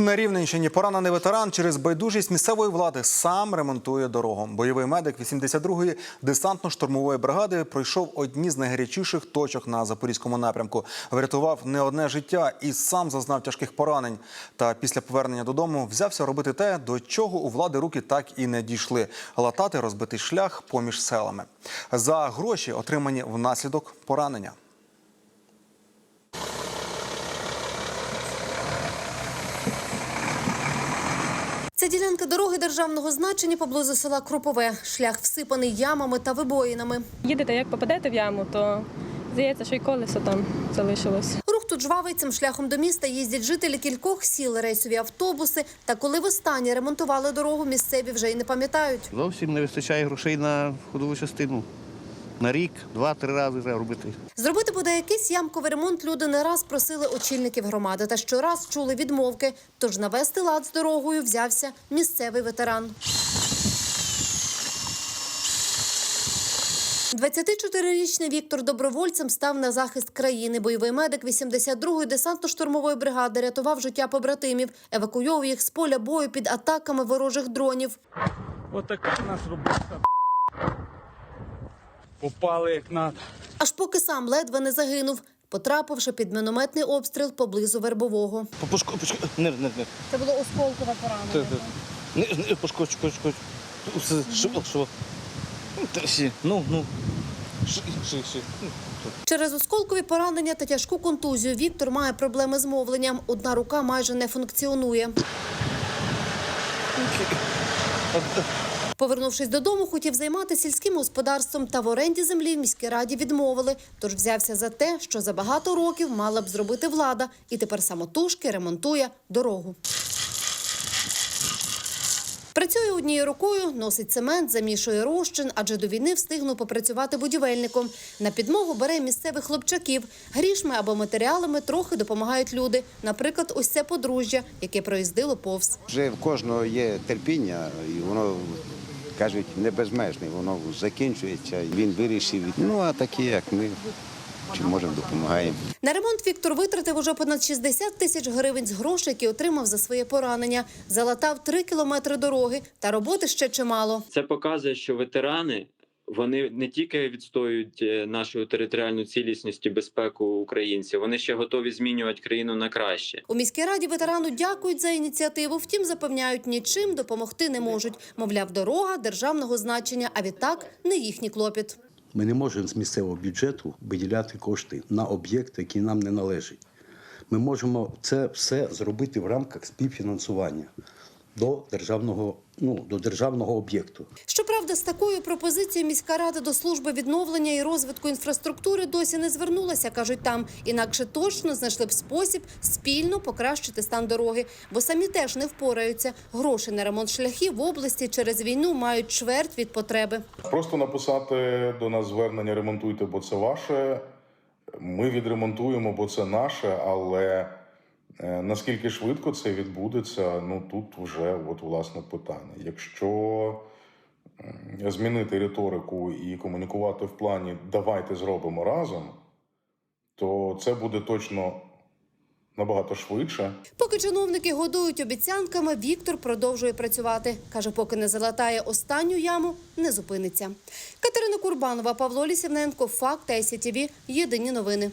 На Рівненщині поранений ветеран через байдужість місцевої влади сам ремонтує дорогу. Бойовий медик 82-ї десантно-штурмової бригади пройшов одні з найгарячіших точок на запорізькому напрямку. Врятував не одне життя і сам зазнав тяжких поранень. Та після повернення додому взявся робити те, до чого у влади руки так і не дійшли латати розбитий шлях поміж селами за гроші, отримані внаслідок поранення. Ця ділянка дороги державного значення поблизу села Крупове. Шлях всипаний ямами та вибоїнами. Їдете, як попадете в яму, то здається, що й колесо там залишилось. Рух тут жвавий цим шляхом до міста їздять жителі кількох сіл, рейсові автобуси. Та коли востаннє ремонтували дорогу, місцеві вже й не пам'ятають. Зовсім не вистачає грошей на ходову частину. На рік, два-три рази треба робити. Зробити буде якийсь ямковий ремонт люди не раз просили очільників громади та щораз чули відмовки. Тож навести лад з дорогою взявся місцевий ветеран. 24-річний Віктор добровольцем став на захист країни. Бойовий медик 82-ї десантно-штурмової бригади рятував життя побратимів, евакуйовував їх з поля бою під атаками ворожих дронів. Отака в нас робота. Попали як надо. Аж поки сам ледве не загинув, потрапивши під мінометний обстріл поблизу вербового. Пушко, пушко, не, не, не. Це було осколкове поранення. Не, не, пушко, пушко, пушко. Що, що? Ну, ну. Ши, ши, ши. Ну. Через осколкові поранення та тяжку контузію Віктор має проблеми з мовленням. Одна рука майже не функціонує. Повернувшись додому, хотів займатися сільським господарством та в оренді землі в міській раді відмовили. Тож взявся за те, що за багато років мала б зробити влада, і тепер самотужки ремонтує дорогу. Працює однією рукою, носить цемент, замішує розчин, адже до війни встигнув попрацювати будівельником. На підмогу бере місцевих хлопчаків. Грішми або матеріалами трохи допомагають люди. Наприклад, ось це подружжя, яке проїздило повз. Вже в кожного є терпіння, і воно кажуть не безмежний, воно закінчується. Він вирішив. Ну а такі, як ми, чи можемо допомагаємо. На ремонт Віктор витратив уже понад 60 тисяч гривень з грошей, які отримав за своє поранення. Залатав три кілометри дороги, та роботи ще чимало. Це показує, що ветерани вони не тільки відстоюють е, нашу територіальну цілісність і безпеку українців, вони ще готові змінювати країну на краще. У міській раді ветерану дякують за ініціативу. Втім, запевняють, нічим допомогти не можуть. Мовляв, дорога державного значення, а відтак не їхній клопіт. Ми не можемо з місцевого бюджету виділяти кошти на об'єкт, який нам не належить. Ми можемо це все зробити в рамках співфінансування до державного, ну, до державного об'єкту. Щоправда, з такою пропозицією міська рада до служби відновлення і розвитку інфраструктури досі не звернулася, кажуть там. Інакше точно знайшли б спосіб спільно покращити стан дороги, бо самі теж не впораються. Гроші на ремонт шляхів в області через війну мають чверть від потреби. Просто написати до нас звернення ремонтуйте, бо це ваше. Ми відремонтуємо, бо це наше, але наскільки швидко це відбудеться, ну тут вже от власне питання. Якщо змінити риторику і комунікувати в плані давайте зробимо разом, то це буде точно набагато швидше. Поки чиновники годують обіцянками, Віктор продовжує працювати. Каже, поки не залатає останню яму, не зупиниться. Катерина Курбанова, Павло Лісівненко, Факт ICTV. Єдині новини.